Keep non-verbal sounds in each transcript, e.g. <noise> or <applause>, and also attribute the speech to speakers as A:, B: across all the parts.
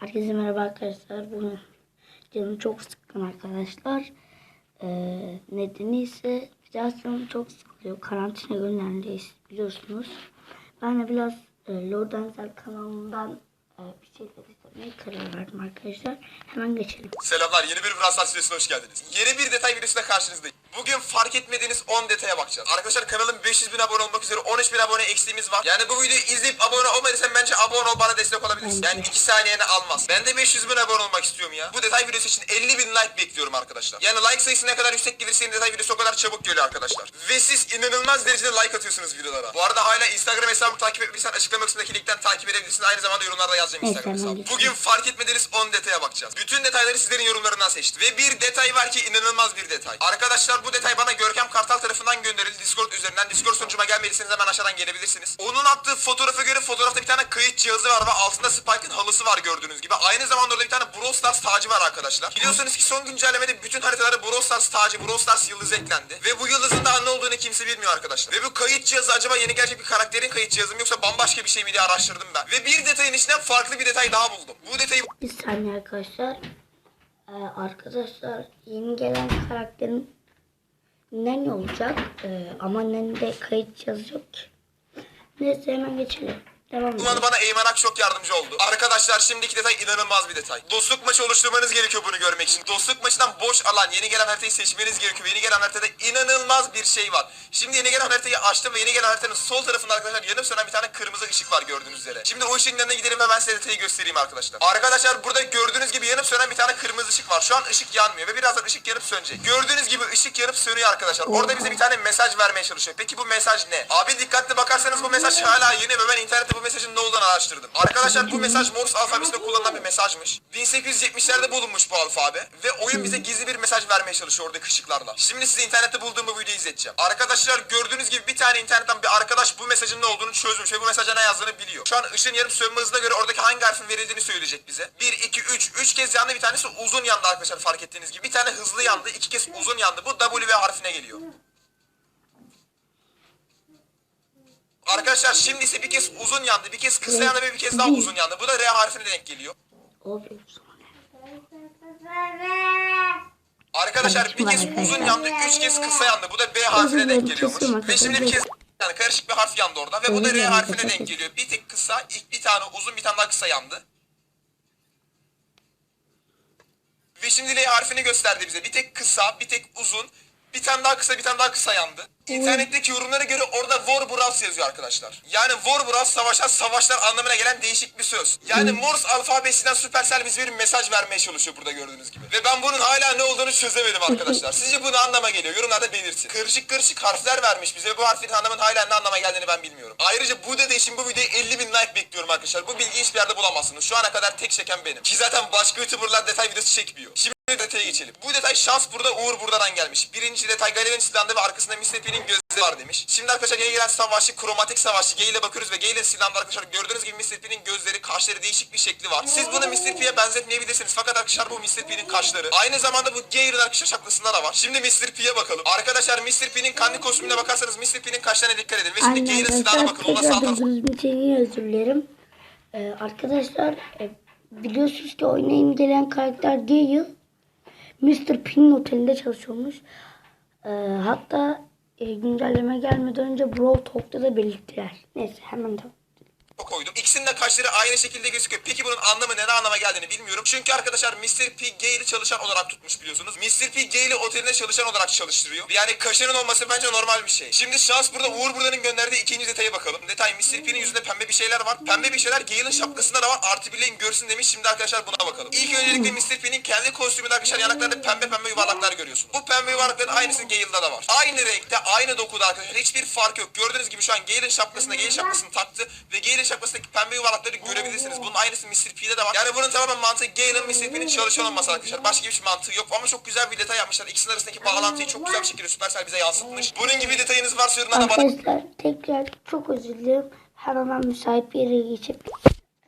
A: Herkese merhaba arkadaşlar. Bugün canım çok sıkkın arkadaşlar. Ee, nedeni ise biraz canım çok sıkılıyor. Karantina günlerindeyiz biliyorsunuz. Ben de biraz e, Lord Enzel kanalından e, bir şeyler izlemeye karar verdim arkadaşlar. Hemen geçelim.
B: Selamlar, yeni bir Stars videosuna hoş geldiniz. Yeni bir detay videosuyla karşınızdayım. Bugün fark etmediğiniz 10 detaya bakacağız. Arkadaşlar kanalın 500 bin abone olmak üzere 13 bin abone eksiğimiz var. Yani bu videoyu izleyip abone olmadıysan bence abone ol bana destek olabilirsin. Yani 2 saniyeni almaz. Ben de 500 bin abone olmak istiyorum ya. Bu detay videosu için 50 bin like bekliyorum arkadaşlar. Yani like sayısı ne kadar yüksek gelirse yeni detay videosu o kadar çabuk geliyor arkadaşlar. Ve siz inanılmaz derecede like atıyorsunuz videolara. Bu arada hala Instagram hesabımı takip etmediysen açıklama kısmındaki linkten takip edebilirsin. Aynı zamanda yorumlarda yazacağım Instagram hesabı. Bugün fark etmediğiniz 10 detaya bakacağız. Bütün detayları sizlerin yorumlarından seçtim. Ve bir detay var ki inanılmaz bir detay. Arkadaşlar bu detay bana Görkem Kartal tarafından gönderildi Discord üzerinden. Discord sunucuma gelmediyseniz hemen aşağıdan gelebilirsiniz. Onun attığı fotoğrafa göre fotoğrafta bir tane kayıt cihazı var ve altında Spike'ın halısı var gördüğünüz gibi. Aynı zamanda orada bir tane Brawl Stars tacı var arkadaşlar. Biliyorsunuz ki son güncellemede bütün haritalara Brawl Stars tacı, Brawl Stars yıldızı eklendi. Ve bu yıldızın daha ne olduğunu kimse bilmiyor arkadaşlar. Ve bu kayıt cihazı acaba yeni gerçek bir karakterin kayıt cihazı mı yoksa bambaşka bir şey mi diye araştırdım ben. Ve bir detayın içinden farklı bir detay daha buldum. Bu detayı
A: Bir saniye arkadaşlar. Ee, arkadaşlar yeni gelen karakterin Nani olacak. Ee, ama Nani'de kayıt cihazı yok ki. Neyse hemen geçelim. Devam
B: bana Eymen çok yardımcı oldu. Arkadaşlar şimdiki detay inanılmaz bir detay. Dostluk maçı oluşturmanız gerekiyor bunu görmek için. Dostluk maçından boş alan yeni gelen haritayı seçmeniz gerekiyor. Yeni gelen haritada inanılmaz bir şey var. Şimdi yeni gelen haritayı açtım ve yeni gelen haritanın sol tarafında arkadaşlar yanıp sönen bir tane kırmızı ışık var gördüğünüz üzere. Şimdi o ışığın yanına gidelim ve ben size detayı göstereyim arkadaşlar. Arkadaşlar burada gördüğünüz gibi yanıp sönen bir tane kırmızı ışık var. Şu an ışık yanmıyor ve birazdan ışık yanıp sönecek. Gördüğünüz gibi ışık yanıp sönüyor arkadaşlar. Orada bize bir tane mesaj vermeye çalışıyor. Peki bu mesaj ne? Abi dikkatli bakarsanız bu mesaj hala yeni ve ben internette bu araştırdım. Arkadaşlar bu mesaj Morse alfabesinde kullanılan bir mesajmış. 1870'lerde bulunmuş bu alfabe ve oyun bize gizli bir mesaj vermeye çalışıyor oradaki ışıklarla. Şimdi size internette bulduğum bu videoyu izleteceğim. Arkadaşlar gördüğünüz gibi bir tane internetten bir arkadaş bu mesajın ne olduğunu çözmüş ve bu mesaja ne yazdığını biliyor. Şu an ışığın yarım sönme hızına göre oradaki hangi harfin verildiğini söyleyecek bize. 1, 2, 3, 3 kez yandı bir tanesi uzun yandı arkadaşlar fark ettiğiniz gibi. Bir tane hızlı yandı, iki kez uzun yandı. Bu W harfine geliyor. Arkadaşlar şimdi ise bir kez uzun yandı, bir kez kısa yandı ve bir kez daha uzun yandı. Bu da R harfine denk geliyor. Arkadaşlar bir kez uzun yandı, üç kez kısa yandı. Bu da B harfine denk geliyormuş. Ve şimdi bir kez yani karışık bir harf yandı orada ve bu da R harfine denk geliyor. Bir tek kısa, ilk bir tane uzun, bir tane daha kısa yandı. Ve şimdi L harfini gösterdi bize. Bir tek kısa, bir tek uzun, bir tane daha kısa, bir tane daha kısa yandı. İnternetteki yorumlara göre orada War Bros yazıyor arkadaşlar. Yani War Bros savaşan savaşlar anlamına gelen değişik bir söz. Yani Morse alfabesinden Supercell bize bir mesaj vermeye çalışıyor burada gördüğünüz gibi. Ve ben bunun hala ne olduğunu çözemedim arkadaşlar. <laughs> Sizce bu ne anlama geliyor? Yorumlarda belirtin. Karışık karışık harfler vermiş bize. Bu harflerin anlamının hala ne anlama geldiğini ben bilmiyorum. Ayrıca bu dede için bu videoya 50 bin like bekliyorum arkadaşlar. Bu bilgiyi hiçbir yerde bulamazsınız. Şu ana kadar tek çeken benim. Ki zaten başka youtuberlar detay videosu çekmiyor. Şimdi detaya geçelim. Bu detay şans burada Uğur buradan gelmiş. Birinci detay Galerin silahında ve arkasında. P'nin gözleri var demiş. Şimdi arkadaşlar yeni gelen savaşçı kromatik savaşçı G ile bakıyoruz ve G ile silahında arkadaşlar gördüğünüz gibi. P'nin gözleri kaşları değişik bir şekli var. Siz bunu. P'ye benzetmeyebilirsiniz fakat arkadaşlar bu. P'nin kaşları. Aynı zamanda bu Gale'in arkadaşlar şapkasında da var. Şimdi. P'ye bakalım. Arkadaşlar. P'nin kanlı kostümüne bakarsanız. P'nin kaşlarına dikkat edin. Ve şimdi
A: Aynen
B: Gale'in silahına bakın. Ona sağ tarafı.
A: özür dilerim. Ee, arkadaşlar e, biliyorsunuz ki yeni gelen karakter Gale Mr. Pin'in otelinde çalışıyormuş. Ee, hatta e, güncelleme gelmeden önce Brawl Talk'ta da belirttiler. Neyse hemen devam.
B: İkisinin de kaşları aynı şekilde gözüküyor. Peki bunun anlamı ne, ne anlama geldiğini bilmiyorum. Çünkü arkadaşlar Mr. P Gale'i çalışan olarak tutmuş biliyorsunuz. Mr. P Gale'i otelinde çalışan olarak çalıştırıyor. Yani kaşının olması bence normal bir şey. Şimdi şans burada Uğur buradanın gönderdiği ikinci detaya bakalım. Detay Mr. P'nin yüzünde pembe bir şeyler var. Pembe bir şeyler Gale'in şapkasında da var. Artı birleyin görsün demiş. Şimdi arkadaşlar buna bakalım. İlk öncelikle Mr. P'nin kendi kostümünde arkadaşlar yanaklarında pembe pembe yuvarlaklar görüyorsun. Bu pembe yuvarlakların aynısı Gale'da da var. Aynı renkte, aynı dokuda arkadaşlar. Hiçbir fark yok. Gördüğünüz gibi şu an Gale'in şapkasında Gale şapkasını taktı ve Gale'in şapkasındaki pembe yuvarlakları görebilirsiniz. Bunun aynısı Mr. P'de de var. Yani bunun tamamen mantığı Gale'ın Mr. P'nin çalışan olması arkadaşlar. Başka hiçbir mantığı yok ama çok güzel bir detay yapmışlar. İkisinin arasındaki bağlantıyı çok güzel bir şekilde Supercell bize yansıtmış. Bunun gibi detayınız varsa yorumlarda bana
A: Arkadaşlar tekrar çok özür dilerim. Hemen müsait bir yere geçip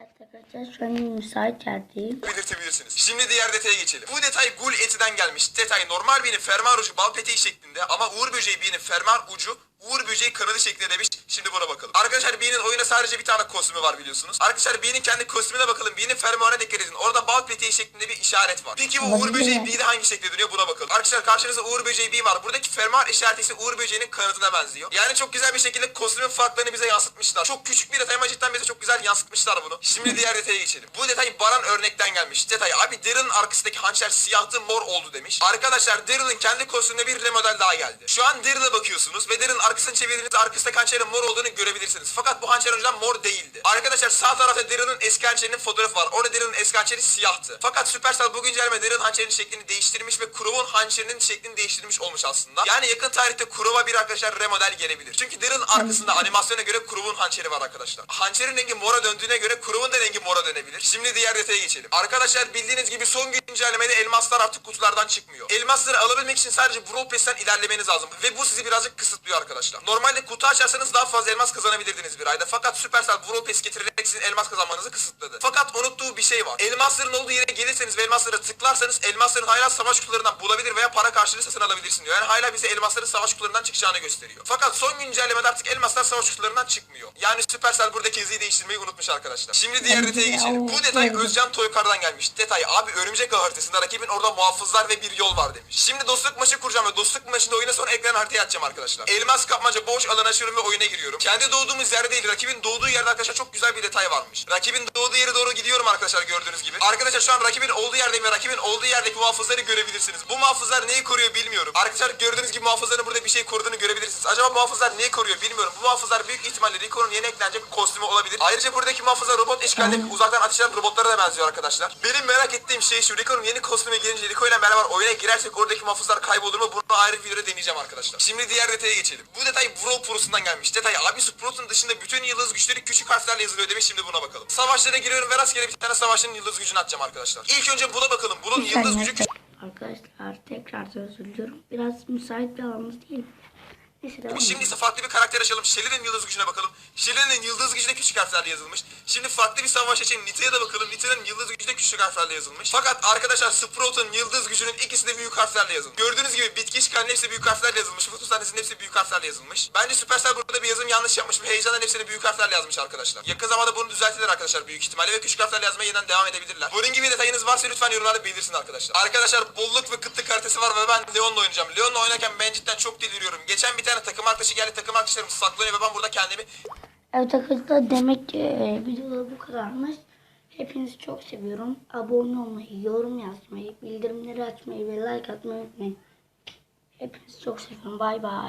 A: arkadaşlar şu an müsait yerdeyim.
B: belirtebilirsiniz. Şimdi diğer detaya geçelim. Bu detay gul etinden gelmiş. Detay normal birinin fermuar ucu bal peteği şeklinde ama uğur böceği birinin fermuar ucu Uğur Böceği kanadı şeklinde demiş. Şimdi buna bakalım. Arkadaşlar B'nin oyuna sadece bir tane kostümü var biliyorsunuz. Arkadaşlar B'nin kendi kostümüne bakalım. B'nin fermuarına dikkat edin. Orada bal peteği şeklinde bir işaret var. Peki bu Uğur Böceği? B'de hangi şekilde duruyor buna bakalım. Arkadaşlar karşınızda Uğur Böceği B var. Buradaki fermuar işareti ise Uğur Böceği'nin kanadına benziyor. Yani çok güzel bir şekilde kostümün farklarını bize yansıtmışlar. Çok küçük bir detay ama cidden bize çok güzel yansıtmışlar bunu. Şimdi diğer detaya geçelim. Bu detay Baran örnekten gelmiş. Detay abi Daryl'ın arkasındaki hançer siyahtı mor oldu demiş. Arkadaşlar Daryl'ın kendi kostümüne bir remodel daha geldi. Şu an Daryl'a bakıyorsunuz ve Daryl'ın arkasını çevirdiğinizde arkasındaki hançerin mor olduğunu görebilirsiniz. Fakat bu hançer önceden mor değildi. Arkadaşlar sağ tarafta Daryl'ın eski hançerinin fotoğrafı var. Orada Daryl'ın eski hançeri siyahtı. Fakat Supercell bu güncelleme Daryl'ın hançerinin şeklini değiştirmiş ve Kurov'un hançerinin şeklini değiştirmiş olmuş aslında. Yani yakın tarihte Kurov'a bir arkadaşlar remodel gelebilir. Çünkü Daryl'ın arkasında animasyona göre Kurov'un hançeri var arkadaşlar. Hançerin rengi mora döndüğüne göre Kurov'un da rengi mora dönebilir. Şimdi diğer detaya geçelim. Arkadaşlar bildiğiniz gibi son güncellemede elmaslar artık kutulardan çıkmıyor. Elmasları alabilmek için sadece Brawl Pass'ten ilerlemeniz lazım. Ve bu sizi birazcık kısıtlıyor arkadaşlar. Normalde kutu açarsanız daha fazla elmas kazanabilirdiniz bir ayda. Fakat Supercell Brawl Pass getirerek sizin elmas kazanmanızı kısıtladı. Fakat unuttuğu bir şey var. Elmasların olduğu yere gelirseniz ve elmaslara tıklarsanız elmasların hala savaş kutularından bulabilir veya para karşılığı satın alabilirsin diyor. Yani hala bize elmasların savaş kutularından çıkacağını gösteriyor. Fakat son güncellemede artık elmaslar savaş kutularından çıkmıyor. Yani Supercell buradaki hızıyı değiştirmeyi unutmuş arkadaşlar. Şimdi diğer detaya geçelim. Bu detay Özcan Toykar'dan gelmiş. Detay abi örümcek ağ haritasında rakibin orada muhafızlar ve bir yol var demiş. Şimdi dostluk maçı kuracağım ve dostluk maçında oyuna sonra ekran haritayı açacağım arkadaşlar. Elmas kapmaca boş alan açıyorum ve oyuna giriyorum. Kendi doğduğumuz yer değil rakibin doğduğu yerde arkadaşlar çok güzel bir detay varmış. Rakibin doğduğu yere doğru gidiyorum arkadaşlar gördüğünüz gibi. Arkadaşlar şu an rakibin olduğu yerdeyim ve rakibin olduğu yerdeki muhafızları görebilirsiniz. Bu muhafızlar neyi koruyor bilmiyorum. Arkadaşlar gördüğünüz gibi muhafızların burada bir şey koruduğunu görebilirsiniz. Acaba muhafızlar neyi koruyor bilmiyorum. Bu muhafızlar büyük ihtimalle Rico'nun yeni eklenecek kostümü olabilir. Ayrıca buradaki muhafızlar robot eşkalindeki uzaktan ateş eden robotlara da benziyor arkadaşlar. Benim merak ettiğim şey şu. Rico'nun yeni kostümü gelince Rico ile beraber oyuna girersek oradaki muhafızlar kaybolur mu? Bunu ayrı bir videoda deneyeceğim arkadaşlar. Şimdi diğer detaya geçelim. Bu detay Brawl Pro'sundan gelmiş. Detay abi Sprout'un dışında bütün yıldız güçleri küçük harflerle yazılıyor demiş. Şimdi buna bakalım. Savaşlara giriyorum ve rastgele bir tane savaşçının yıldız gücünü atacağım arkadaşlar. İlk önce buna bakalım. Bunun yıldız gücü küçük.
A: Arkadaşlar tekrar söz diliyorum. Biraz müsait bir alanımız değil. Neyse
B: Şimdi ise farklı bir karakter açalım. Shelly'nin yıldız gücüne bakalım. Shelly'nin yıldız gücü de küçük harflerle yazılmış. Şimdi farklı bir savaş açayım. Nita'ya da bakalım. Nita'nın yıldız gücü de küçük harflerle yazılmış. Fakat arkadaşlar Sprout'un yıldız gücünün ikisi de büyük harflerle yazılmış. Gördüğünüz gibi bitki işgalinin hepsi büyük harflerle yazılmış. Fotos sahnesinin hepsi büyük harflerle yazılmış. Bence Supercell burada bir yazım yanlış yapmış ve heyecandan hepsini büyük harflerle yazmış arkadaşlar. Yakın zamanda bunu düzeltirler arkadaşlar büyük ihtimalle ve küçük harflerle yazmaya yeniden devam edebilirler. Bunun gibi detayınız varsa lütfen yorumlarda belirsin arkadaşlar. Arkadaşlar bolluk ve kıtlık haritası var ve ben Leon'la oynayacağım. Leon'la oynarken ben cidden çok deliriyorum. Geçen bir tane takım arkadaşı geldi takım arkadaşlarım saklanıyor ve ben burada kendimi
A: Evet arkadaşlar demek ki e, videoda bu kadarmış. Hepinizi çok seviyorum. Abone olmayı, yorum yazmayı, bildirimleri açmayı ve like atmayı unutmayın. Hepinizi çok seviyorum. Bay bay.